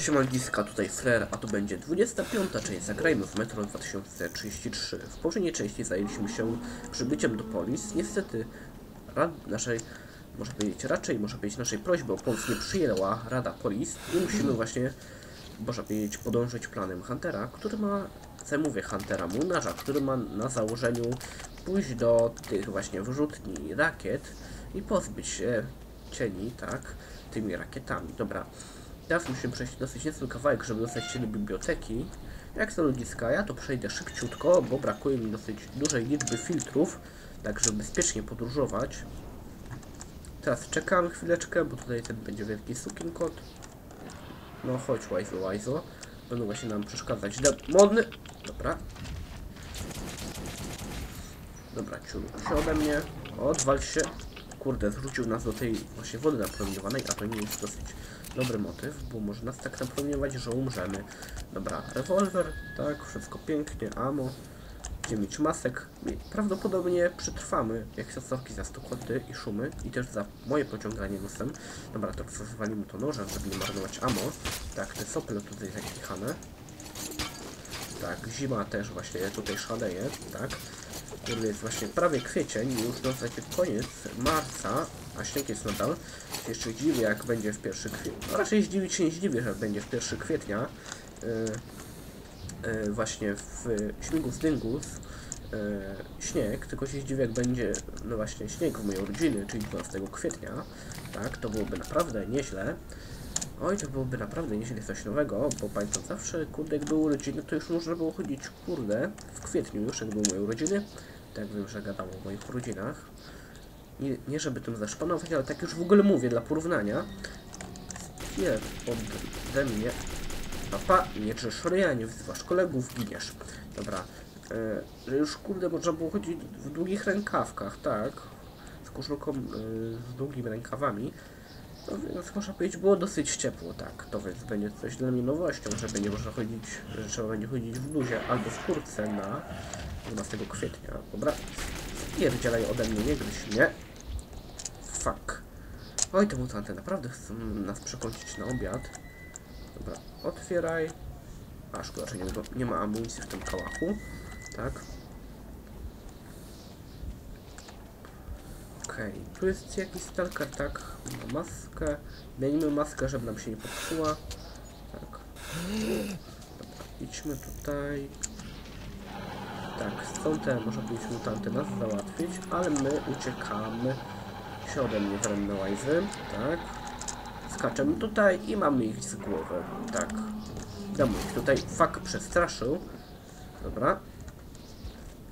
Siemandziska, tutaj Flair, a to będzie 25. część Zagrajmy w Metro 2033. W poprzedniej części zajęliśmy się przybyciem do Polis. Niestety naszej, może powiedzieć raczej, może powiedzieć naszej prośby o pomoc nie przyjęła Rada Polis i musimy właśnie, można powiedzieć, podążyć planem Huntera, który ma, co mówię, Huntera Munarza, który ma na założeniu pójść do tych właśnie wyrzutni rakiet i pozbyć się cieni, tak, tymi rakietami. Dobra. Teraz musimy przejść dosyć niezły kawałek, żeby dostać się do biblioteki. Jak za ludziska, ja to przejdę szybciutko, bo brakuje mi dosyć dużej liczby filtrów, tak żeby bezpiecznie podróżować. Teraz czekamy chwileczkę, bo tutaj ten będzie wielki sukienkot. No chodź, łajzo, łajzo. Będą właśnie nam przeszkadzać demony. Dobra. Dobra, ciulu się ode mnie. Odwal się. Kurde, zrzucił nas do tej właśnie wody napromieniowanej, a to nie jest dosyć dobry motyw, bo może nas tak napromieniować, że umrzemy. Dobra, rewolwer, tak, wszystko pięknie. Będziemy mieć masek. I Prawdopodobnie przetrwamy, jak się stawki za stukoty i szumy i też za moje pociąganie nosem. Dobra, to zwalimy to nożem, żeby nie marnować ammo. Tak, te sople tutaj zakichane. Tak, zima też właśnie tutaj szaleje, tak. Kurde, jest właśnie prawie kwiecień, już w zasadzie koniec marca, a śnieg jest nadal. Jeszcze dziwię, jak będzie w pierwszy kwietnia. No raczej zdziwić się nie zdziwię, że będzie w 1 kwietnia. Yy, yy, właśnie w śmigus dyngus yy, śnieg, tylko się zdziwię, jak będzie, no właśnie, śnieg w mojej urodziny, czyli 12 kwietnia. Tak, to byłoby naprawdę nieźle. Oj, to byłoby naprawdę nieźle coś nowego, bo pamiętam zawsze, kurde, jak były urodziny, to już można było chodzić, kurde, w kwietniu już, jak były moje urodziny. Tak wiem, że gadam o moich urodzinach. Nie, nie żeby tym zaszpanować, ale tak już w ogóle mówię, dla porównania. Spier ode mnie. Papa, nie drzesz nie wzywasz kolegów, giniesz. Dobra. E, że już, kurde, można było chodzić w długich rękawkach, tak? Z koszulką e, z długimi rękawami. No więc można powiedzieć, było dosyć ciepło, tak. To więc będzie coś dla mnie nowością, że będzie można chodzić, że trzeba będzie chodzić w bluzie albo w kurtce na 12 kwietnia. Dobra. Spierdzielaj ode mnie, nie gryź mnie. Fuck. Oj, te mutanty naprawdę chcą nas przekończyć na obiad. Dobra, otwieraj. A, szkoda, że nie, nie ma amunicji w tym kałachu. Tak. Okej, tu jest jakiś stalker, tak? Ma maskę. Zmienimy maskę, żeby nam się nie popsuła. Tak. Dobra, idźmy tutaj. Tak, są te, można powiedzieć, mutanty nas załatwić, ale my uciekamy się ode mnie łajzy, tak. Skaczemy tutaj i mamy ich z głowy, tak. Damy ich tutaj, fuck, przestraszył. Dobra.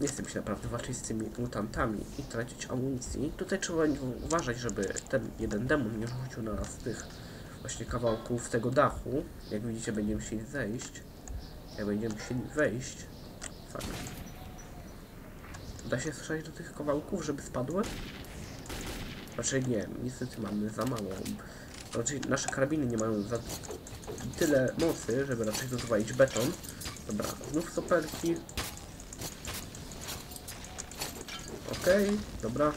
Nie chcę się naprawdę walczyć z tymi mutantami i tracić amunicji. Tutaj trzeba uważać, żeby ten jeden demon nie rzucił na nas tych właśnie kawałków tego dachu. Jak widzicie, będziemy musieli zejść. Jak będziemy musieli wejść. Fuck. Da się słyszeć do tych kawałków, żeby spadły? Raczej nie, niestety mamy za mało. Raczej nasze karabiny nie mają za tyle mocy, żeby raczej rozwalić beton. Dobra, znów soperki. Okej, dobra.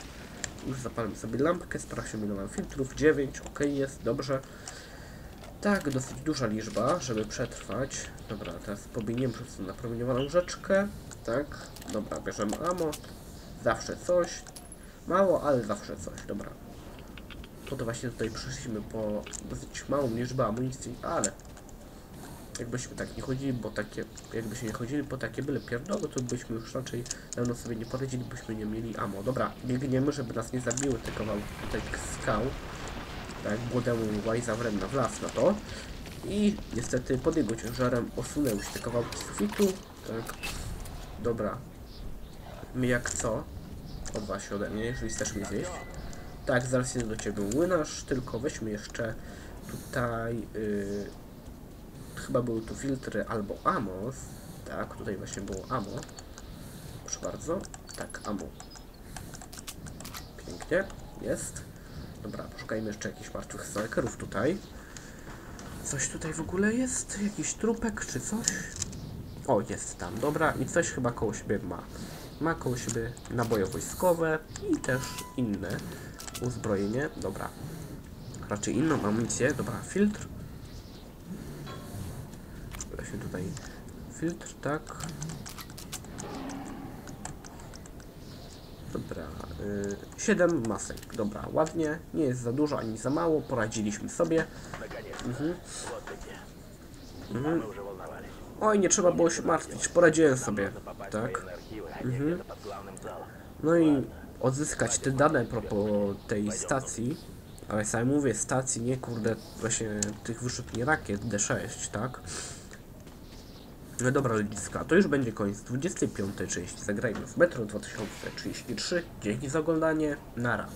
Już zapalmy sobie lampkę, sprawdźmy ile mam filtrów. 9, ok, jest, dobrze. Tak, dosyć duża liczba, żeby przetrwać. Dobra, teraz pobiniemy przez tą napromieniowaną rzeczkę. Tak, dobra, bierzemy ammo. Zawsze coś. Mało, ale zawsze coś, dobra. Po to właśnie tutaj przyszliśmy po dosyć małą liczbę amunicji, ale jakbyśmy tak nie chodzili, bo takie, jakbyśmy nie chodzili po takie byle pierdoły, to byśmy już raczej dawno sobie nie poradzili, byśmy nie mieli ammo. Dobra, biegniemy, żeby nas nie zabiły te kawałki tutaj skał. Tak, młodemu łajza wręcz na wlas na to. I niestety pod jego ciężarem osunęły się te kawałki sufitu. Tak, dobra. My jak co? Odwa się ode mnie, jeżeli chcesz mnie zjeść. Tak, zaraz jest do ciebie młynarz, tylko weźmy jeszcze tutaj... Yy, chyba były tu filtry albo amos. Tak, tutaj właśnie było amo. Proszę bardzo. Tak, amo. Pięknie, jest. Dobra, poszukajmy jeszcze jakichś martwych stalkerów tutaj. Coś tutaj w ogóle jest? Jakiś trupek czy coś? O, jest tam, dobra. I coś chyba koło siebie ma. Ma koło siebie naboje wojskowe i też inne uzbrojenie. Dobra. Raczej inną amunicję. Dobra, filtr. Ja się tutaj... Filtr, tak. Dobra, yy, 7 masek, dobra, ładnie, nie jest za dużo ani za mało, poradziliśmy sobie. Mhm. Mhm. Oj, nie trzeba było się martwić, poradziłem sobie, tak? Mhm. No i odzyskać te dane propos tej stacji, ale sam mówię stacji, nie kurde, właśnie tych wyrzutni rakiet D6, tak? No dobra, ludziska, to już będzie koniec 25 części. Zagrajmy w Metro 2033. Dzięki za oglądanie, nara.